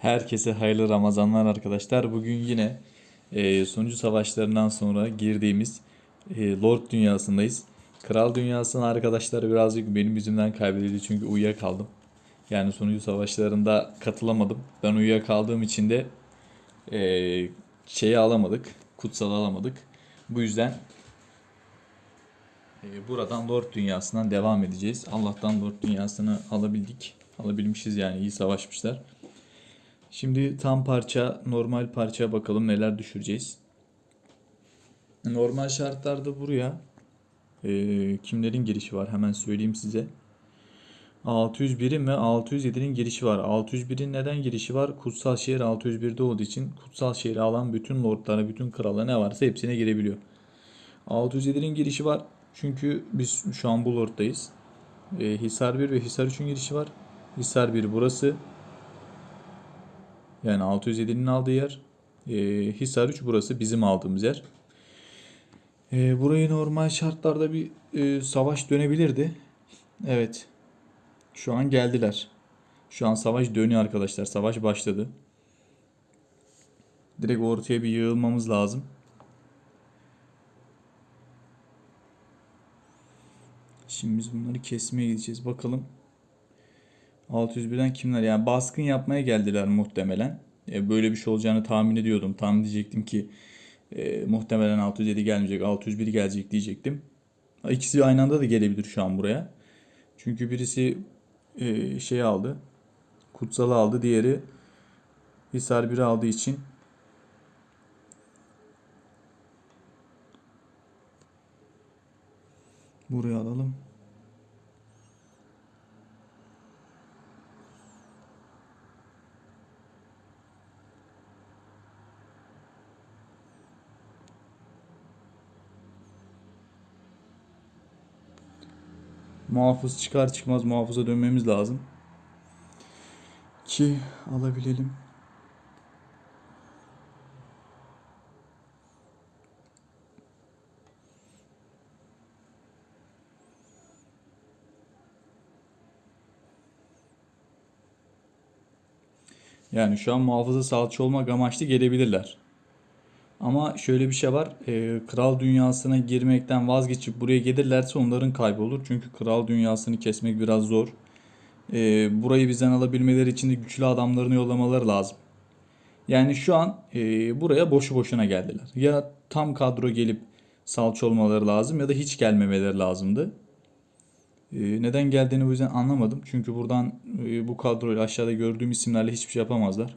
Herkese hayırlı Ramazanlar arkadaşlar. Bugün yine e, sunucu savaşlarından sonra girdiğimiz e, Lord dünyasındayız. Kral dünyasının arkadaşları birazcık benim yüzümden kaybedildi çünkü uyuyakaldım. Yani sunucu savaşlarında katılamadım. Ben uyuyakaldığım için de e, şeyi alamadık. Kutsalı alamadık. Bu yüzden e, buradan Lord dünyasından devam edeceğiz. Allah'tan Lord dünyasını alabildik. Alabilmişiz yani iyi savaşmışlar. Şimdi tam parça, normal parçaya bakalım neler düşüreceğiz. Normal şartlarda buraya e, kimlerin girişi var hemen söyleyeyim size. 601'in ve 607'nin girişi var. 601'in neden girişi var? Kutsal şehir 601'de olduğu için kutsal şehri alan bütün lordlara, bütün krala ne varsa hepsine girebiliyor. 607'nin girişi var. Çünkü biz şu an bu lorddayız. E, Hisar 1 ve Hisar 3'ün girişi var. Hisar 1 burası. Yani 607'nin aldığı yer. E, Hisar 3 burası bizim aldığımız yer. E, burayı normal şartlarda bir e, savaş dönebilirdi. Evet. Şu an geldiler. Şu an savaş dönüyor arkadaşlar. Savaş başladı. Direkt ortaya bir yığılmamız lazım. Şimdi biz bunları kesmeye gideceğiz. Bakalım 601'den kimler? Yani baskın yapmaya geldiler muhtemelen. E, böyle bir şey olacağını tahmin ediyordum. Tahmin diyecektim ki e, muhtemelen 607 gelmeyecek, 601 gelecek diyecektim. İkisi aynı anda da gelebilir şu an buraya. Çünkü birisi e, şey aldı. Kutsalı aldı. Diğeri Hisar 1'i aldığı için buraya alalım. Muhafız çıkar çıkmaz muhafıza dönmemiz lazım. Ki alabilelim. Yani şu an muhafıza salça olmak amaçlı gelebilirler. Ama şöyle bir şey var. e, kral dünyasına girmekten vazgeçip buraya gelirlerse onların kaybı olur. Çünkü kral dünyasını kesmek biraz zor. E, burayı bizden alabilmeleri için de güçlü adamlarını yollamaları lazım. Yani şu an e, buraya boşu boşuna geldiler. Ya tam kadro gelip salça olmaları lazım ya da hiç gelmemeleri lazımdı. E, neden geldiğini bu yüzden anlamadım. Çünkü buradan e, bu kadroyla aşağıda gördüğüm isimlerle hiçbir şey yapamazlar.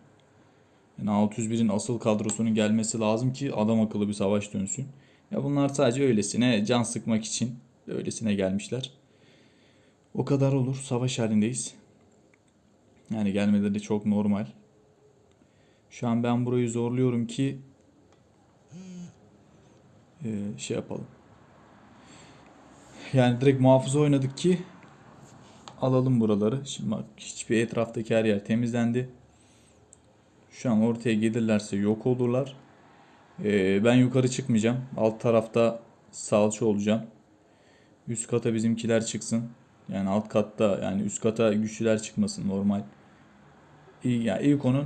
Yani 601'in asıl kadrosunun gelmesi lazım ki adam akıllı bir savaş dönsün. Ya bunlar sadece öylesine can sıkmak için öylesine gelmişler. O kadar olur. Savaş halindeyiz. Yani gelmeleri çok normal. Şu an ben burayı zorluyorum ki e, şey yapalım. Yani direkt muhafıza oynadık ki alalım buraları. Şimdi bak hiçbir etraftaki her yer temizlendi. Şu an ortaya gelirlerse yok olurlar. Ee, ben yukarı çıkmayacağım. Alt tarafta salça olacağım. Üst kata bizimkiler çıksın. Yani alt katta yani üst kata güçlüler çıkmasın normal. İyi, yani ilk onun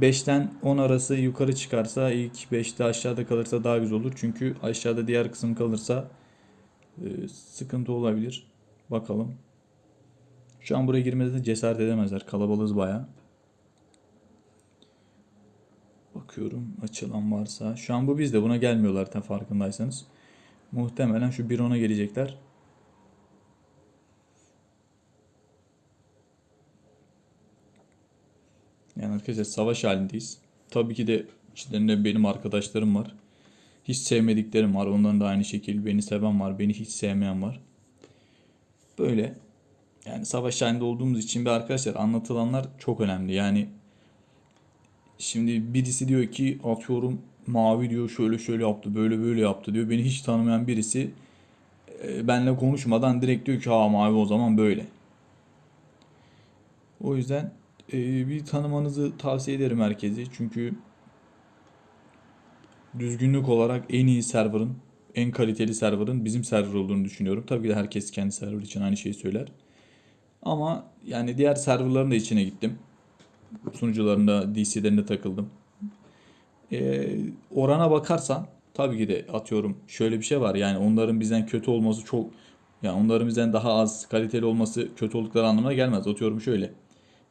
5'ten 10 arası yukarı çıkarsa ilk 5'te aşağıda kalırsa daha güzel olur. Çünkü aşağıda diğer kısım kalırsa e, sıkıntı olabilir. Bakalım. Şu an buraya girmede de cesaret edemezler. Kalabalığız bayağı. Bakıyorum açılan varsa. Şu an bu bizde buna gelmiyorlar tam farkındaysanız. Muhtemelen şu 1.10'a gelecekler. Yani arkadaşlar savaş halindeyiz. Tabii ki de içlerinde benim arkadaşlarım var. Hiç sevmediklerim var. Onların da aynı şekilde beni seven var. Beni hiç sevmeyen var. Böyle. Yani savaş halinde olduğumuz için bir arkadaşlar anlatılanlar çok önemli. Yani Şimdi birisi diyor ki atıyorum mavi diyor şöyle şöyle yaptı böyle böyle yaptı diyor. Beni hiç tanımayan birisi e, benle konuşmadan direkt diyor ki ha mavi o zaman böyle. O yüzden e, bir tanımanızı tavsiye ederim herkese. Çünkü düzgünlük olarak en iyi server'ın, en kaliteli server'ın bizim server olduğunu düşünüyorum. Tabii ki de herkes kendi server için aynı şeyi söyler. Ama yani diğer serverların da içine gittim. Sunucularında, DC'lerinde takıldım. Ee, orana bakarsan tabii ki de atıyorum şöyle bir şey var. Yani onların bizden kötü olması çok yani onların bizden daha az kaliteli olması kötü oldukları anlamına gelmez. Atıyorum şöyle.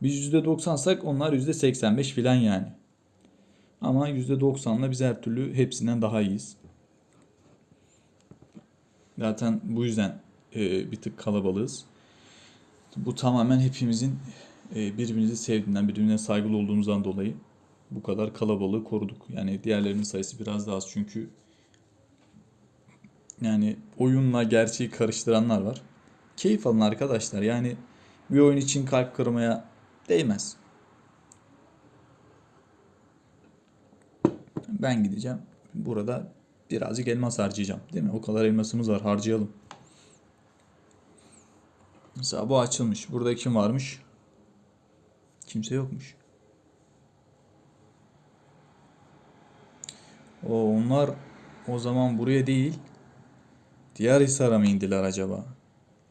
Biz %90'sak onlar %85 filan yani. Ama %90'la biz her türlü hepsinden daha iyiyiz. Zaten bu yüzden e, bir tık kalabalığız. Bu tamamen hepimizin e, birbirimizi sevdiğinden, birbirine saygılı olduğumuzdan dolayı bu kadar kalabalığı koruduk. Yani diğerlerinin sayısı biraz daha az çünkü yani oyunla gerçeği karıştıranlar var. Keyif alın arkadaşlar. Yani bir oyun için kalp kırmaya değmez. Ben gideceğim. Burada birazcık elmas harcayacağım. Değil mi? O kadar elmasımız var. Harcayalım. Mesela bu açılmış. Burada kim varmış? Kimse yokmuş. O onlar o zaman buraya değil diğer Hisar'a mı indiler acaba?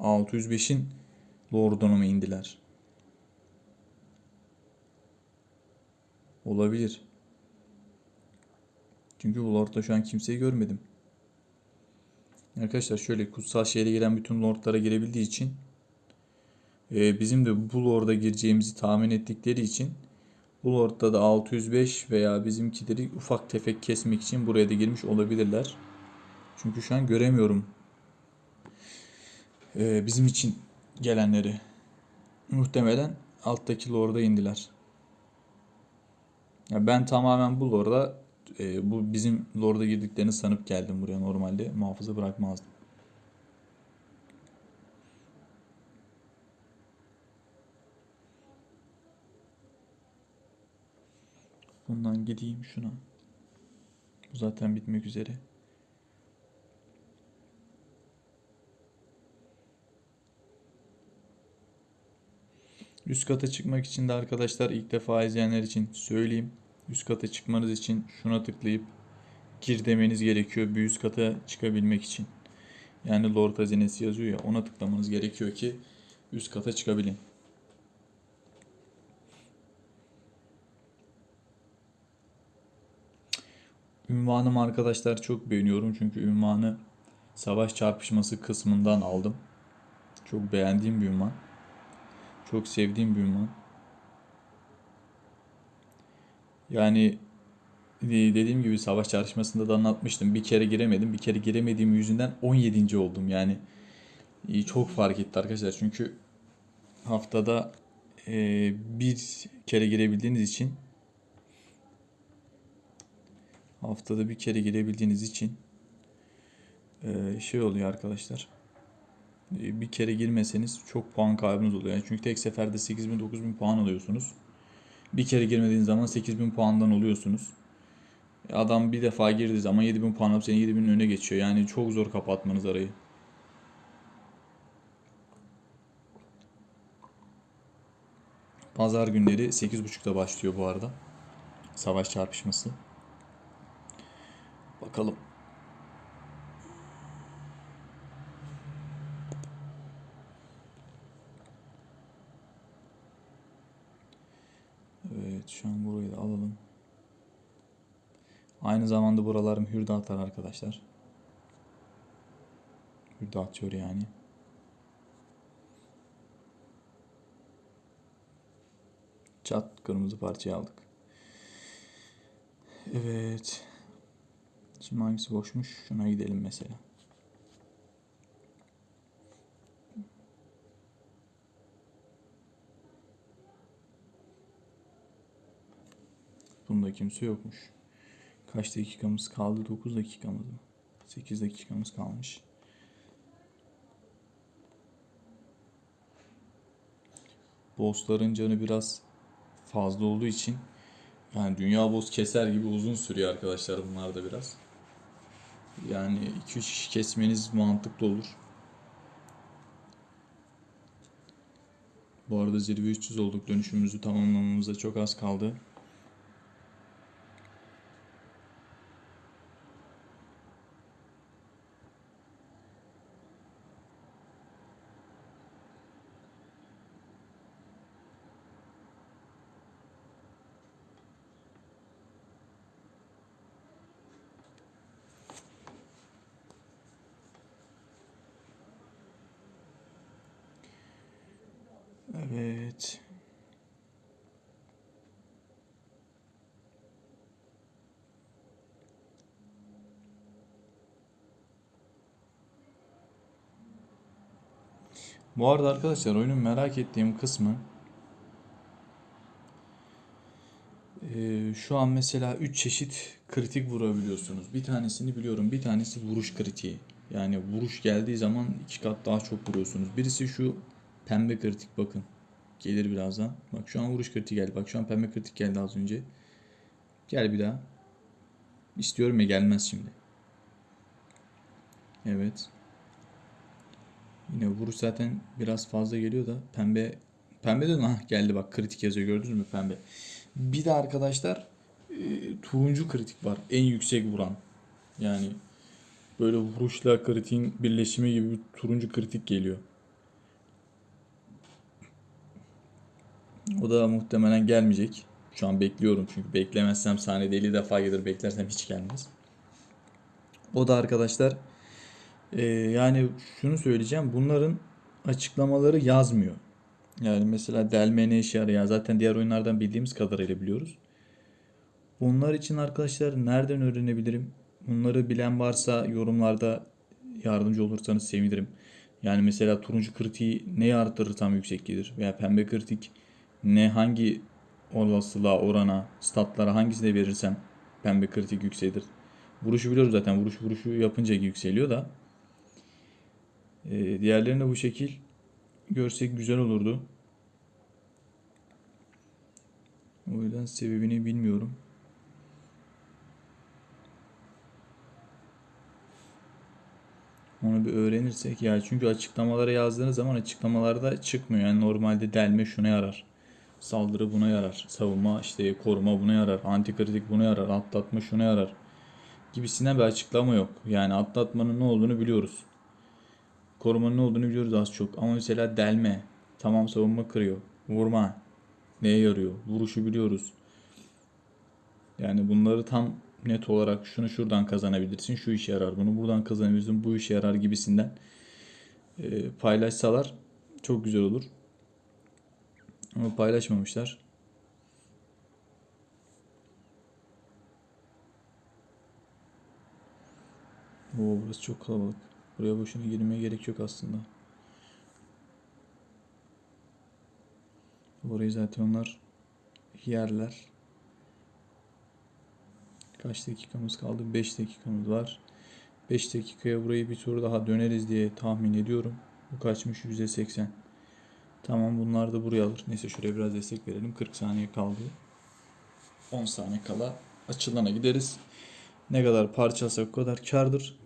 605'in Lord'unu mu indiler? Olabilir. Çünkü bu Lord'da şu an kimseyi görmedim. Arkadaşlar şöyle kutsal şehre giren bütün Lord'lara girebildiği için e, bizim de bu Lord'a gireceğimizi tahmin ettikleri için bu Lord'da da 605 veya bizimkileri ufak tefek kesmek için buraya da girmiş olabilirler. Çünkü şu an göremiyorum e, bizim için gelenleri. Muhtemelen alttaki Lord'a indiler. Ya ben tamamen bu Lord'a e, bu bizim Lord'a girdiklerini sanıp geldim buraya normalde. Muhafıza bırakmazdım. Bundan gideyim şuna. Bu zaten bitmek üzere. Üst kata çıkmak için de arkadaşlar ilk defa izleyenler için söyleyeyim. Üst kata çıkmanız için şuna tıklayıp gir demeniz gerekiyor bir üst kata çıkabilmek için. Yani Lord hazinesi yazıyor ya ona tıklamanız gerekiyor ki üst kata çıkabilin. Ünvanım arkadaşlar çok beğeniyorum çünkü ünvanı savaş çarpışması kısmından aldım. Çok beğendiğim bir ünvan. Çok sevdiğim bir ünvan. Yani dediğim gibi savaş çarpışmasında da anlatmıştım. Bir kere giremedim. Bir kere giremediğim yüzünden 17. oldum. Yani çok fark etti arkadaşlar. Çünkü haftada bir kere girebildiğiniz için haftada bir kere girebildiğiniz için şey oluyor arkadaşlar. Bir kere girmeseniz çok puan kaybınız oluyor. Çünkü tek seferde 8000 9000 puan alıyorsunuz. Bir kere girmediğiniz zaman 8000 puandan oluyorsunuz. Adam bir defa girdiği zaman 7000 puan alıp seni 7000'in önüne geçiyor. Yani çok zor kapatmanız arayı. Pazar günleri 8.30'da başlıyor bu arada. Savaş çarpışması. Bakalım. Evet şu an burayı da alalım. Aynı zamanda buralarım hürde atar arkadaşlar. Hürde atıyor yani. Çat kırmızı parçayı aldık. Evet. Şimdi hangisi boşmuş? Şuna gidelim mesela. Bunda kimse yokmuş. Kaç dakikamız kaldı? 9 dakikamız mı? 8 dakikamız kalmış. Bossların canı biraz fazla olduğu için yani dünya boss keser gibi uzun sürüyor arkadaşlar bunlar da biraz. Yani 2-3 kişi kesmeniz mantıklı olur. Bu arada zirve 300 olduk. Dönüşümüzü tamamlamamıza çok az kaldı. Evet. Bu arada arkadaşlar oyunun merak ettiğim kısmı eee, şu an mesela 3 çeşit kritik vurabiliyorsunuz. Bir tanesini biliyorum. Bir tanesi vuruş kritiği. Yani vuruş geldiği zaman iki kat daha çok vuruyorsunuz. Birisi şu pembe kritik bakın. Gelir birazdan. Bak şu an vuruş kritiği geldi. Bak şu an pembe kritik geldi az önce. Gel bir daha. İstiyorum ya gelmez şimdi. Evet. Yine vuruş zaten biraz fazla geliyor da pembe pembe de ha geldi bak kritik yazıyor gördünüz mü pembe. Bir de arkadaşlar e, turuncu kritik var en yüksek vuran. Yani böyle vuruşla kritiğin birleşimi gibi bir turuncu kritik geliyor. O da muhtemelen gelmeyecek. Şu an bekliyorum çünkü beklemezsem sahnede 50 defa gelir beklersem hiç gelmez. O da arkadaşlar ee, yani şunu söyleyeceğim. Bunların açıklamaları yazmıyor. Yani mesela delme ne işe yarıyor? Zaten diğer oyunlardan bildiğimiz kadarıyla biliyoruz. Bunlar için arkadaşlar nereden öğrenebilirim? Bunları bilen varsa yorumlarda yardımcı olursanız sevinirim. Yani mesela turuncu kritiği ne artırır tam yüksek gelir? Veya pembe kritik ne hangi olasılığa, orana, statlara hangisine verirsem pembe kritik yükselir. Vuruşu biliyoruz zaten. Vuruş vuruşu yapınca yükseliyor da. Ee, diğerlerini de bu şekil görsek güzel olurdu. O yüzden sebebini bilmiyorum. Onu bir öğrenirsek ya çünkü açıklamalara yazdığınız zaman açıklamalarda çıkmıyor. Yani normalde delme şuna yarar. Saldırı buna yarar. Savunma işte koruma buna yarar. Antikritik buna yarar. Atlatma şuna yarar. Gibisine bir açıklama yok. Yani atlatmanın ne olduğunu biliyoruz. Korumanın ne olduğunu biliyoruz az çok. Ama mesela delme. Tamam savunma kırıyor. Vurma. Neye yarıyor? Vuruşu biliyoruz. Yani bunları tam net olarak şunu şuradan kazanabilirsin. Şu işe yarar. Bunu buradan kazanabilirsin. Bu işe yarar gibisinden paylaşsalar çok güzel olur. Ama paylaşmamışlar. Oo, burası çok kalabalık. Buraya boşuna girmeye gerek yok aslında. Burayı zaten onlar yerler. Kaç dakikamız kaldı? 5 dakikamız var. 5 dakikaya burayı bir tur daha döneriz diye tahmin ediyorum. Bu kaçmış? %80. Tamam bunlar da buraya alır. Neyse şuraya biraz destek verelim. 40 saniye kaldı. 10 saniye kala açılana gideriz. Ne kadar parça o kadar kardır.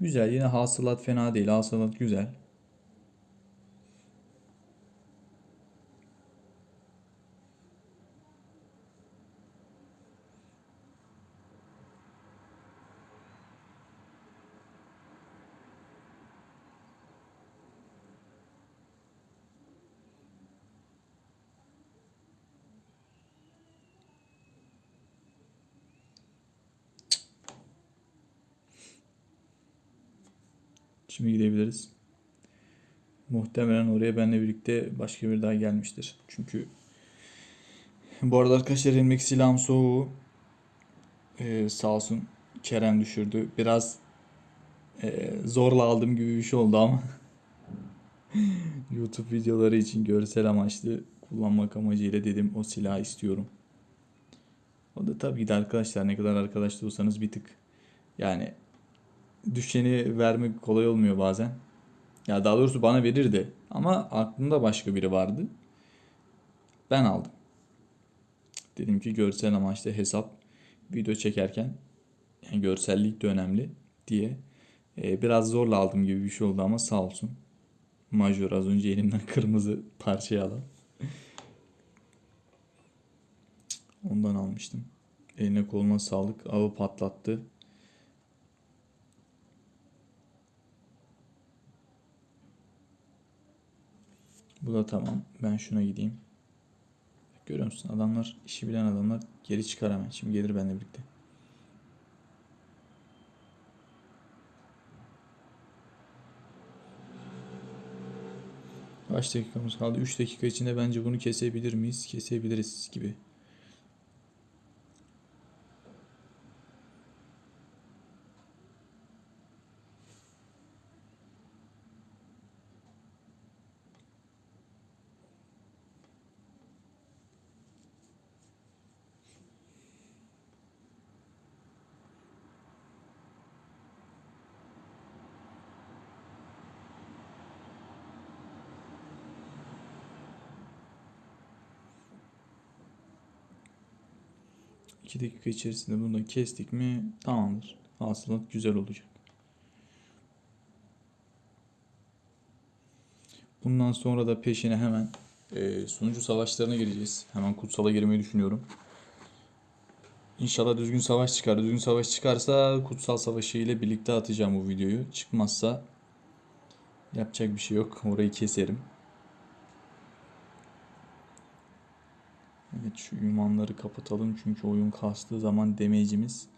Güzel. Yine hasılat fena değil. Hasılat güzel. Şimdi gidebiliriz. Muhtemelen oraya benle birlikte başka bir daha gelmiştir. Çünkü bu arada arkadaşlar elimdeki silahım soğuğu ee, sağ olsun Kerem düşürdü. Biraz e, zorla aldığım gibi bir şey oldu ama YouTube videoları için görsel amaçlı kullanmak amacıyla dedim o silahı istiyorum. O da tabii ki de arkadaşlar ne kadar arkadaş da olsanız bir tık yani düşeni vermek kolay olmuyor bazen. Ya daha doğrusu bana verirdi ama aklımda başka biri vardı. Ben aldım. Dedim ki görsel amaçlı hesap video çekerken yani görsellik de önemli diye e, biraz zorla aldım gibi bir şey oldu ama sağ olsun. Major az önce elimden kırmızı parçayı alan. Ondan almıştım. Eline koluna sağlık. Avı patlattı. Bu da tamam. Ben şuna gideyim. Görüyor musun? Adamlar, işi bilen adamlar geri çıkar hemen. Şimdi gelir benimle birlikte. Kaç dakikamız kaldı? 3 dakika içinde bence bunu kesebilir miyiz? Kesebiliriz gibi. İki dakika içerisinde bunu da kestik mi tamamdır. Hasılat güzel olacak. Bundan sonra da peşine hemen e, sunucu savaşlarına gireceğiz. Hemen kutsala girmeyi düşünüyorum. İnşallah düzgün savaş çıkar. Düzgün savaş çıkarsa kutsal savaşı ile birlikte atacağım bu videoyu. Çıkmazsa yapacak bir şey yok. Orayı keserim. Evet şu ünvanları kapatalım çünkü oyun kastığı zaman damage'imiz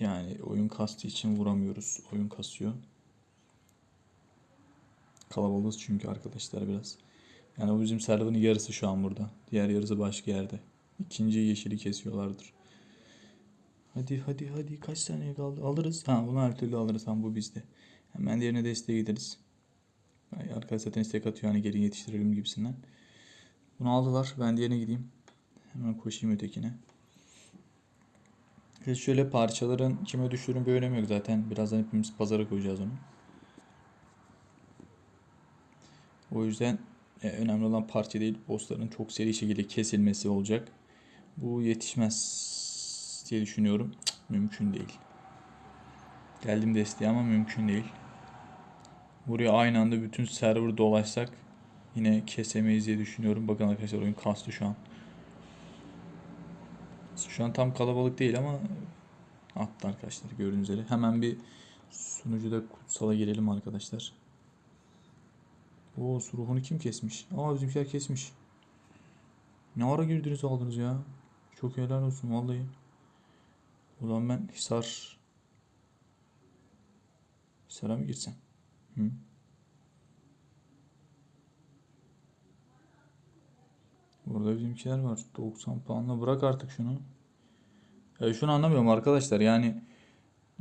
yani oyun kastığı için vuramıyoruz. Oyun kasıyor. Kalabalığız çünkü arkadaşlar biraz. Yani bu bizim server'ın yarısı şu an burada. Diğer yarısı başka yerde. İkinci yeşili kesiyorlardır. Hadi hadi hadi kaç saniye kaldı? Alırız. Ha bunu her türlü alırız. Tamam bu bizde. Hemen diğerine desteğe gideriz. Arkadaş zaten istek atıyor hani geri yetiştirelim gibisinden. Bunu aldılar. Ben diğerine gideyim. Hemen koşayım ötekine. Ve şöyle parçaların kime düştüğünün bir önemi yok zaten. Birazdan hepimiz pazara koyacağız onu. O yüzden e, önemli olan parça değil, bossların çok seri şekilde kesilmesi olacak. Bu yetişmez diye düşünüyorum. Cık, mümkün değil. Geldim desteğe ama mümkün değil. Buraya aynı anda bütün server dolaşsak yine kesemeyiz diye düşünüyorum. Bakın arkadaşlar oyun kastı şu an. Şu an tam kalabalık değil ama attı arkadaşlar gördüğünüz üzere. Hemen bir sunucuda kutsala girelim arkadaşlar. Oo ruhunu kim kesmiş? Aa bizimkiler kesmiş. Ne ara girdiniz aldınız ya? Çok helal olsun vallahi. Ulan ben Hisar... Hisar'a mı girsem? Hı? Burada bizimkiler var. 90 puanla bırak artık şunu. Ya şunu anlamıyorum arkadaşlar yani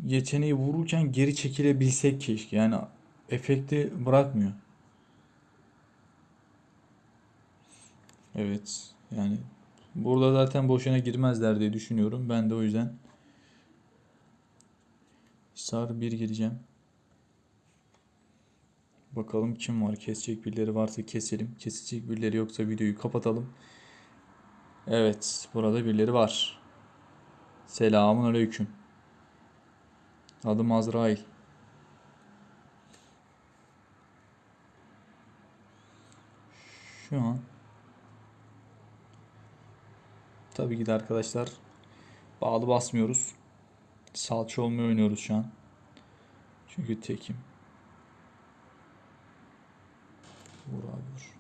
yeteneği vururken geri çekilebilsek keşke. Yani efekti bırakmıyor. Evet. Yani burada zaten boşuna girmezler diye düşünüyorum. Ben de o yüzden Sar bir gireceğim. Bakalım kim var? Kesecek birileri varsa keselim. Kesecek birileri yoksa videoyu kapatalım. Evet, burada birileri var. Selamun aleyküm. Adım Azrail. Şu an Tabii ki de arkadaşlar bağlı basmıyoruz. Salça olmayı oynuyoruz şu an. Çünkü tekim. uğranıyor.